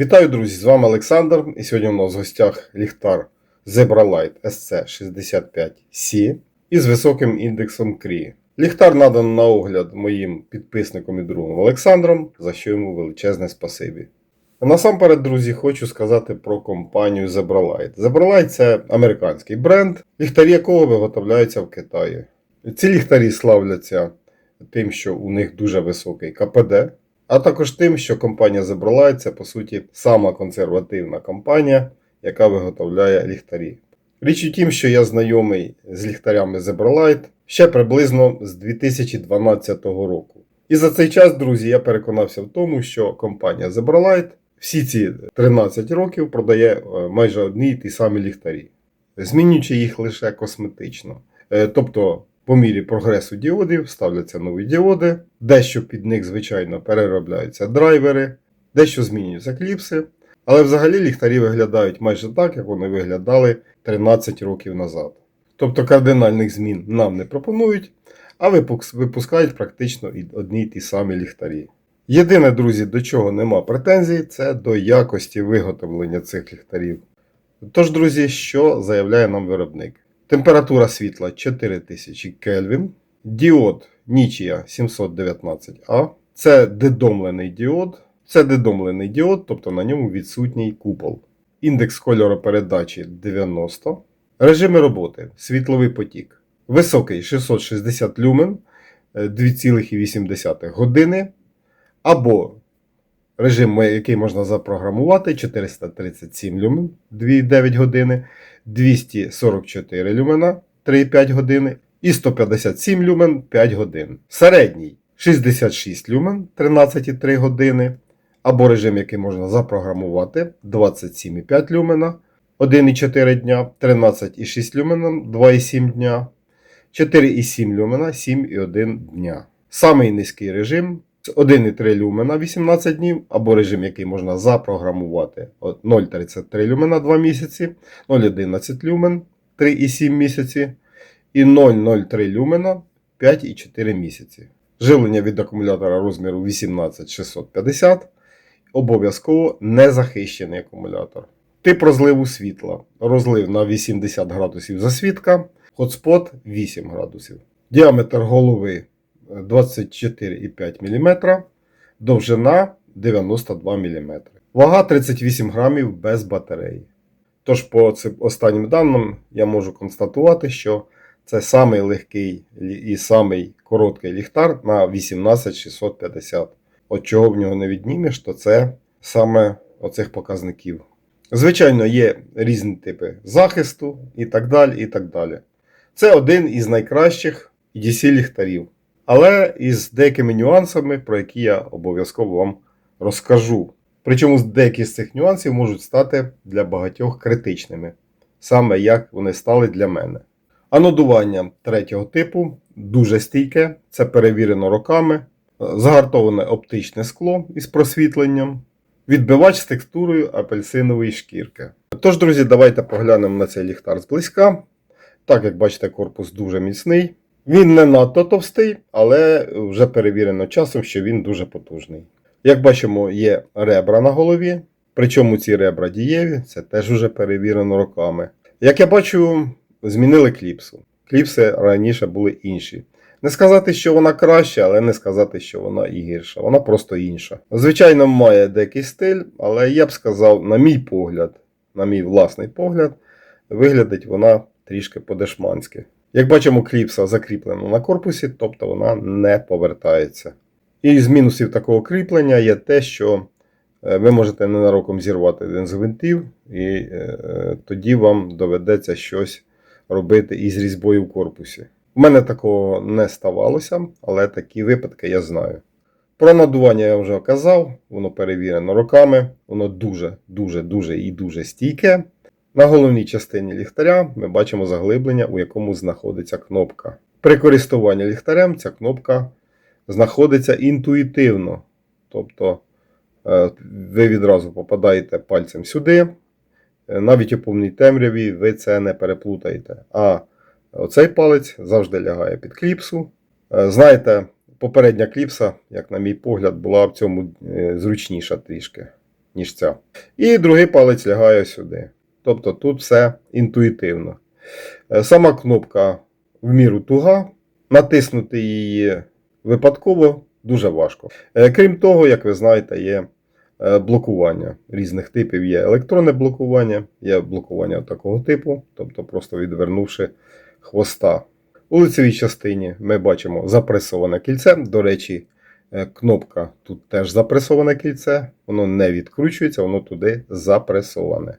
Вітаю, друзі! З вами Олександр. І сьогодні у нас в гостях ліхтар Zebralight SC65C із високим індексом крі. Ліхтар надан на огляд моїм підписником і другом Олександром, за що йому величезне спасибі. Насамперед, друзі, хочу сказати про компанію Zebralight. Zebralight – це американський бренд, ліхтарі якого виготовляються в Китаї. Ці ліхтарі славляться тим, що у них дуже високий КПД, а також тим, що компанія Zebralight – це по суті сама консервативна компанія, яка виготовляє ліхтарі. Річ у тім, що я знайомий з ліхтарями Zebralight ще приблизно з 2012 року. І за цей час, друзі, я переконався в тому, що компанія Zebralight всі ці 13 років продає е, майже одні й ті самі ліхтарі, змінюючи їх лише косметично. Е, Тобто, по мірі прогресу діодів ставляться нові діоди, дещо під них, звичайно, переробляються драйвери, дещо змінюються кліпси. Але взагалі ліхтарі виглядають майже так, як вони виглядали 13 років назад. Тобто кардинальних змін нам не пропонують, а випускають практично одні й ті самі ліхтарі. Єдине, друзі, до чого нема претензій, це до якості виготовлення цих ліхтарів. Тож, друзі, що заявляє нам виробник? Температура світла 4000 Кельвін, діод Нічія 719А. Це дедомлений діод. Це дедомлений діод, тобто на ньому відсутній купол. Індекс кольоропередачі 90. Режими роботи. Світловий потік. Високий 660 люмен е, 2,8 години. Або режим, який можна запрограмувати 437 люмен 2,9 години, 244 люмена 3,5 години і 157 люмен 5 годин. Середній 66 люмен 13,3 години. Або режим, який можна запрограмувати 27,5 люмена 1,4 дня, 13,6 люмена 2,7 дня, 4,7 люмена 7,1 дня. Самий низький режим 1,3 люмена 18 днів, або режим, який можна запрограмувати 0,33 люмена 2 місяці, 0,11 люмен 3,7 місяці і 0,03 люмена 5,4 місяці. Живлення від акумулятора розміру 18650. Обов'язково незахищений акумулятор. Тип розливу світла. Розлив на 80 градусів засвідка, хотспот 8 градусів. Діаметр голови 24,5 мм, довжина 92 мм. Вага 38 грамів без батареї. Тож, по цим останнім даним, я можу констатувати, що це самий легкий і самий короткий ліхтар на 18650. От чого в нього не віднімеш, то це саме оцих показників. Звичайно, є різні типи захисту і так далі. і так далі. Це один із найкращих EDC ліхтарів. Але із деякими нюансами, про які я обов'язково вам розкажу. Причому деякі з цих нюансів можуть стати для багатьох критичними, саме як вони стали для мене. Анодування третього типу дуже стійке, це перевірено роками, загартоване оптичне скло із просвітленням, відбивач з текстурою апельсинової шкірки. Тож, друзі, давайте поглянемо на цей ліхтар зблизька. Так як бачите, корпус дуже міцний. Він не надто товстий, але вже перевірено часом, що він дуже потужний. Як бачимо, є ребра на голові, причому ці ребра дієві, це теж вже перевірено роками. Як я бачу, змінили кліпсу. Кліпси раніше були інші. Не сказати, що вона краща, але не сказати, що вона і гірша. Вона просто інша. Звичайно, має деякий стиль, але я б сказав, на мій погляд, на мій власний погляд, виглядить вона трішки по-дешманськи. Як бачимо, кліпса закріплена на корпусі, тобто вона не повертається. І з мінусів такого кріплення є те, що е, ви можете ненароком зірвати один з гвинтів, і е, тоді вам доведеться щось робити із різьбою в корпусі. У мене такого не ставалося, але такі випадки я знаю. Про надування я вже казав, воно перевірено роками, воно дуже, дуже, дуже і дуже стійке. На головній частині ліхтаря ми бачимо заглиблення, у якому знаходиться кнопка. При користуванні ліхтарем ця кнопка знаходиться інтуїтивно. Тобто е, ви відразу попадаєте пальцем сюди, е, навіть у повній темряві ви це не переплутаєте. А оцей палець завжди лягає під кліпсу. Е, Знаєте, попередня кліпса, як на мій погляд, була в цьому зручніша трішки. ніж ця. І другий палець лягає сюди. Тобто тут все інтуїтивно. Е, Сама кнопка в міру туга, натиснути її випадково дуже важко. Е, Крім того, як ви знаєте, є е, блокування різних типів. Є електронне блокування, є блокування такого типу, тобто просто відвернувши хвоста. У лицевій частині ми бачимо запресоване кільце. До речі, кнопка тут теж запресоване кільце, воно не відкручується, воно туди запресоване.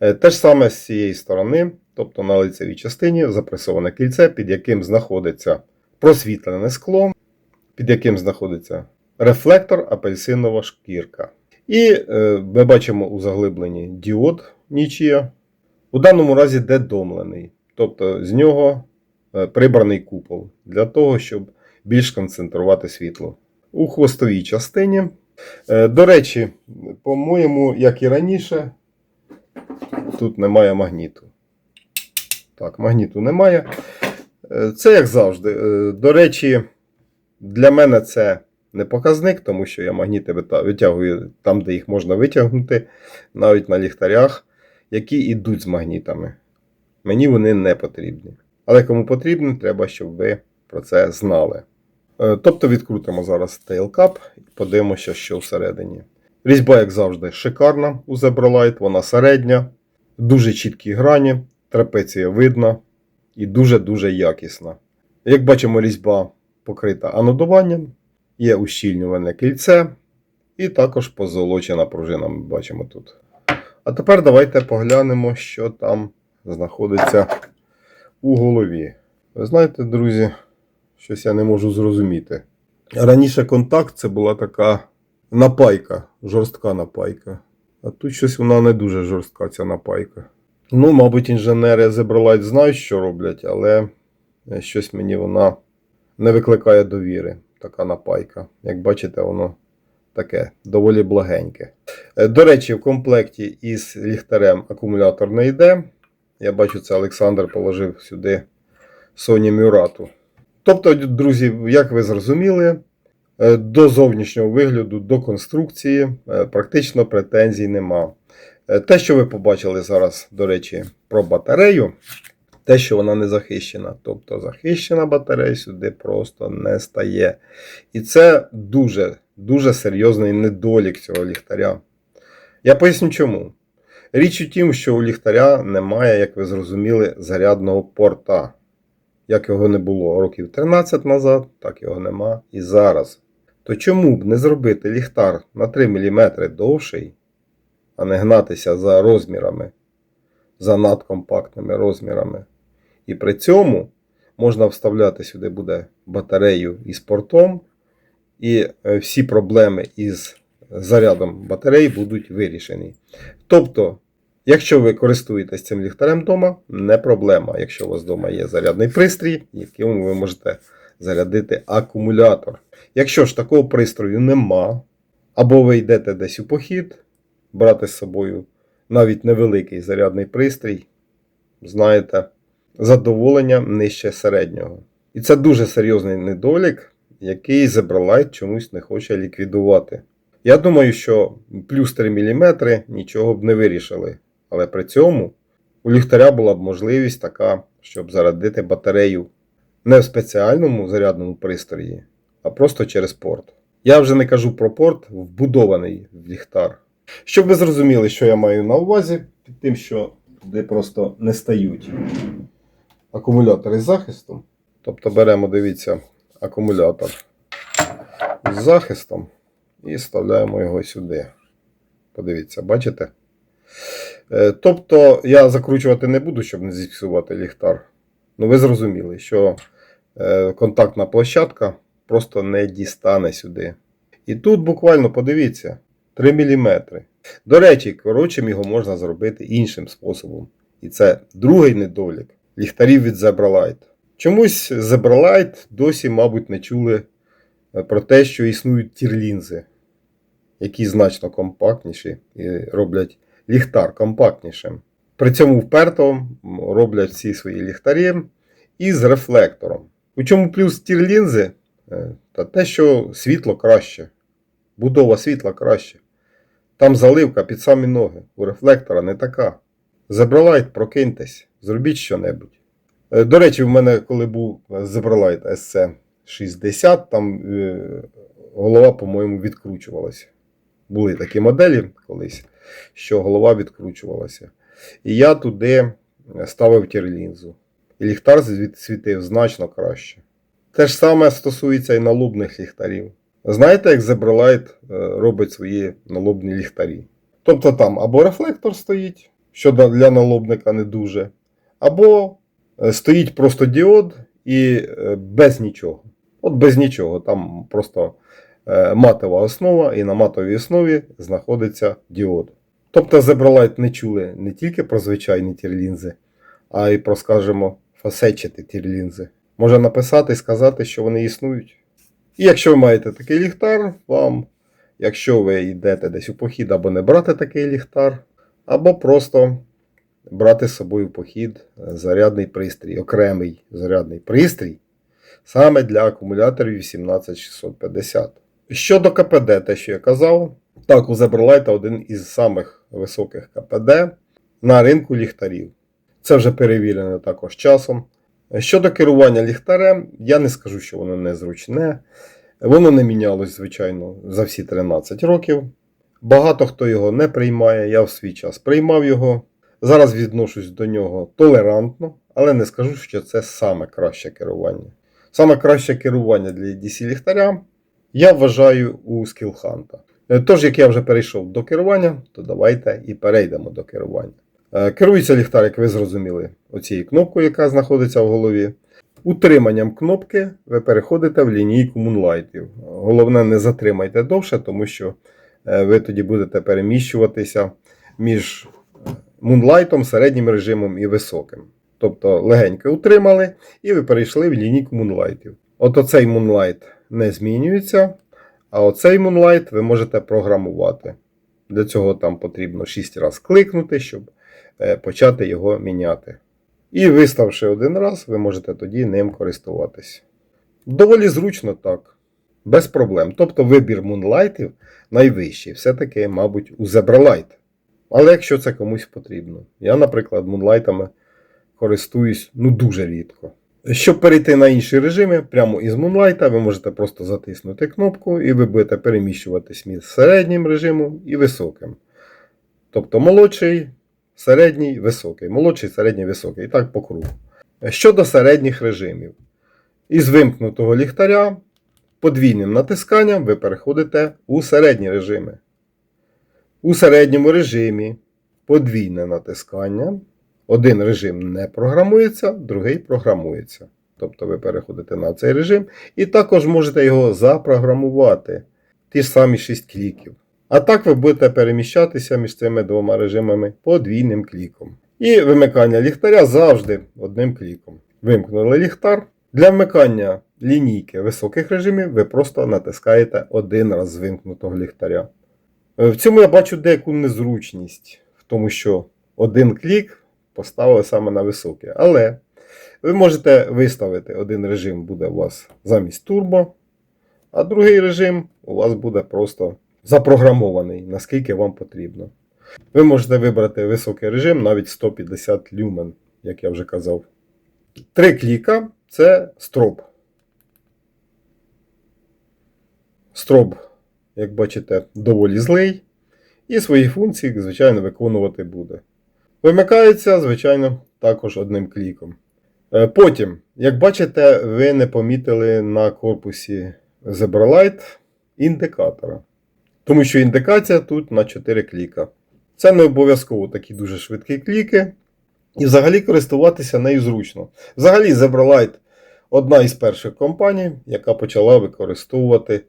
Е, Те ж саме з цієї сторони, тобто на лицевій частині запресоване кільце, під яким знаходиться просвітлене скло, під яким знаходиться рефлектор, апельсинова шкірка. І е, ми бачимо у заглибленні діод нічия. У даному разі дедомлений, тобто з нього е, прибраний купол для того, щоб більш концентрувати світло. У хвостовій частині. До речі, по-моєму, як і раніше, тут немає магніту. Так, магніту немає. Е, Це як завжди. Е, До речі, для мене це не показник, тому що я магніти витягую там, де їх можна витягнути, навіть на ліхтарях, які йдуть з магнітами. Мені вони не потрібні. Але кому потрібні, треба, щоб ви про це знали. Е, Тобто відкрутимо зараз тейлкап і подивимося, що всередині. Різьба, як завжди, шикарна у Zebralight, вона середня, дуже чіткі грані, трапеція видна і дуже-дуже якісна. Як бачимо, різьба покрита анодуванням, є ущільнюване кільце, і також позолочена пружина ми бачимо тут. А тепер давайте поглянемо, що там знаходиться у голові. Ви знаєте, друзі, щось я не можу зрозуміти. Раніше контакт це була така напайка, жорстка напайка. А тут щось вона не дуже жорстка, ця напайка. Ну, мабуть, інженери Zebralight знають, що роблять, але е, щось мені вона не викликає довіри, така напайка. Як бачите, воно таке доволі благеньке. Е, До речі, в комплекті із ліхтарем акумулятор не йде. Я бачу, це Олександр положив сюди Sony Murata. Тобто, друзі, як ви зрозуміли, до зовнішнього вигляду, до конструкції е, практично претензій нема. Е, Те, що ви побачили зараз, до речі, про батарею, те, що вона не захищена. Тобто захищена батарея сюди просто не стає. І це дуже, дуже серйозний недолік цього ліхтаря. Я поясню чому. Річ у тім, що у ліхтаря немає, як ви зрозуміли, зарядного порта. Як його не було років 13 назад, так його нема і зараз. То чому б не зробити ліхтар на 3 мм довший, а не гнатися за розмірами, за надкомпактними розмірами. І при цьому можна вставляти сюди буде батарею із портом, і е, всі проблеми із зарядом батареї будуть вирішені. Тобто, якщо ви користуєтесь цим ліхтарем вдома, не проблема. Якщо у вас вдома є зарядний пристрій, яким ви можете зарядити акумулятор. Якщо ж такого пристрою нема, або ви йдете десь у похід, брати з собою навіть невеликий зарядний пристрій, знаєте, задоволення нижче середнього. І це дуже серйозний недолік, який Zebralight чомусь не хоче ліквідувати. Я думаю, що плюс 3 мм нічого б не вирішили. Але при цьому у ліхтаря була б можливість така, щоб зарядити батарею не в спеціальному зарядному пристрої, а просто через порт. Я вже не кажу про порт, вбудований в ліхтар. Щоб ви зрозуміли, що я маю на увазі, під тим, що туди просто не стають акумулятори з захистом. Тобто беремо, дивіться, акумулятор з захистом і вставляємо його сюди. Подивіться, бачите? Е, Тобто я закручувати не буду, щоб не зіпсувати ліхтар. Ну, ви зрозуміли, що контактна площадка просто не дістане сюди. І тут буквально подивіться 3 мм. До речі, коротшим його можна зробити іншим способом. І це другий недолік ліхтарів від Zebralight. Чомусь Zebralight досі, мабуть, не чули е, про те, що існують тірлінзи, які значно компактніші і роблять ліхтар компактнішим. При цьому вперто роблять всі свої ліхтарі із рефлектором. У чому плюс тірлінзи? Е, Та те, що світло краще, будова світла краще. Там заливка під самі ноги. У рефлектора не така. Zebralight, прокиньтесь, зробіть щонебудь. Е, До речі, в мене, коли був Zebralight SC60, там е, голова, по-моєму, відкручувалася. Були такі моделі колись, що голова відкручувалася. І я туди ставив тірлінзу. І ліхтар світив значно краще. Те ж саме стосується і налобних ліхтарів. Знаєте, як Zebralight е, робить свої налобні ліхтарі? Тобто там або рефлектор стоїть, що для налобника не дуже, або е, стоїть просто діод і е, без нічого. От без нічого. Там просто матова основа, і на матовій основі знаходиться діод. Тобто Zebralight не чули не тільки про звичайні тірлінзи, а й про, скажімо, фасетчаті тірлінзи. Може написати і сказати, що вони існують. І якщо ви маєте такий ліхтар, вам, якщо ви йдете десь у похід, або не брати такий ліхтар, або просто брати з собою в похід зарядний пристрій, окремий зарядний пристрій, саме для акумуляторів 18650. Щодо КПД, те, що я казав, так, у Zebralight один із самих високих КПД на ринку ліхтарів. Це вже перевірено також часом. Щодо керування ліхтарем, я не скажу, що воно незручне. Воно не мінялось, звичайно, за всі 13 років. Багато хто його не приймає, я в свій час приймав його. Зараз відношусь до нього толерантно, але не скажу, що це саме краще керування. Саме краще керування для DC ліхтаря я вважаю у. Е, Тож, як я вже перейшов до керування, то давайте і перейдемо до керування. Е, Керується ліхтар, як ви зрозуміли, оцією кнопкою, яка знаходиться в голові. Утриманням кнопки ви переходите в лінійку мунлайтів. Головне, не затримайте довше, тому що е, ви тоді будете переміщуватися між мунлайтом, середнім режимом і високим. Тобто легенько утримали, і ви перейшли в лінійку мунлайтів. От оцей мунлайт не змінюється, а оцей мунлайт ви можете програмувати. Для цього там потрібно 6 разів кликнути, щоб е, почати його міняти. І виставши один раз, ви можете тоді ним користуватись. Доволі зручно так, без проблем. Тобто вибір мунлайтів найвищий, все-таки, мабуть, у Zebralight. Але якщо це комусь потрібно. Я, наприклад, мунлайтами користуюсь ну дуже рідко. Щоб перейти на інші режими, прямо із Moonlight ви можете просто затиснути кнопку, і ви будете переміщуватись між середнім режимом і високим. Тобто молодший, середній, високий, молодший, середній, високий. І так по кругу. Щодо середніх режимів. Із вимкнутого ліхтаря подвійним натисканням ви переходите у середні режими. У середньому режимі подвійне натискання. Один режим не програмується, другий програмується. Тобто ви переходите на цей режим і також можете його запрограмувати. Ті ж самі 6 кліків. А так ви будете переміщатися між цими двома режимами подвійним кліком. І вимикання ліхтаря завжди одним кліком. Вимкнули ліхтар. Для вмикання лінійки високих режимів ви просто натискаєте один раз з вимкнутого ліхтаря. Е, В цьому я бачу деяку незручність, в тому що один клік поставили саме на високе. Але ви можете виставити один режим буде у вас замість турбо, а другий режим у вас буде просто запрограмований, наскільки вам потрібно. Ви можете вибрати високий режим, навіть 150 люмен, як я вже казав. Три кліка це строп. Строп, як бачите, доволі злий. І свої функції, звичайно, виконувати буде. Вимикається, звичайно, також одним кліком. Е, Потім, як бачите, ви не помітили на корпусі Zebralight індикатора. Тому що індикація тут на 4 кліка. Це не обов'язково такі дуже швидкі кліки. І взагалі користуватися нею зручно. Взагалі, Zebralight одна із перших компаній, яка почала використовувати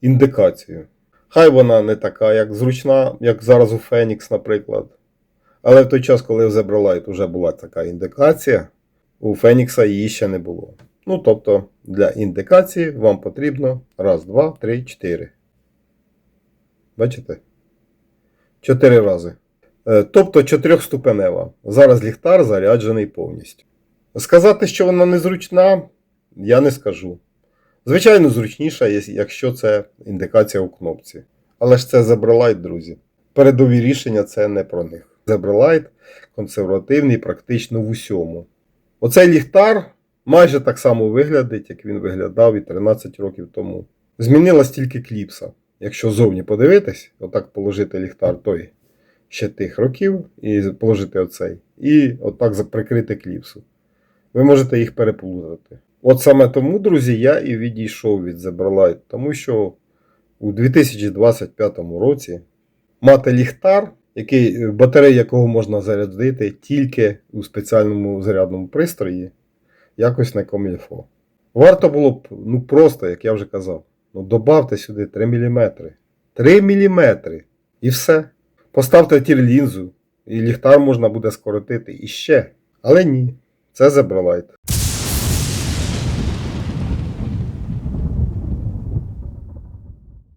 індикацію. Хай вона не така, як зручна, як зараз у Phoenix, наприклад. Але в той час, коли в Zebralight вже була така індикація, у Phoenix її ще не було. Ну, тобто, для індикації вам потрібно раз, два, три, чотири. Бачите? Чотири рази. Е, Тобто чотирьохступенева. Зараз ліхтар заряджений повністю. Сказати, що вона незручна, я не скажу. Звичайно, зручніша, якщо це індикація у кнопці. Але ж це Zebralight, друзі. передові рішення це не про них. Zebralight консервативний практично в усьому. Оцей ліхтар майже так само виглядить, як він виглядав і 13 років тому. Змінилась тільки кліпса. Якщо зовні подивитись, отак положити ліхтар той ще тих років, і положити оцей, і отак заприкрити кліпсу. Ви можете їх переплутати. От саме тому, друзі, я і відійшов від Zebralight, тому що у 2025 році мати ліхтар, який, батарею якого можна зарядити тільки у спеціальному зарядному пристрої, якось не комільфо. Варто було б, ну просто, як я вже казав, ну добавте сюди 3 мм. 3 мм. І все. Поставте тір-лінзу, і ліхтар можна буде скоротити іще. Але ні, це Zebralight.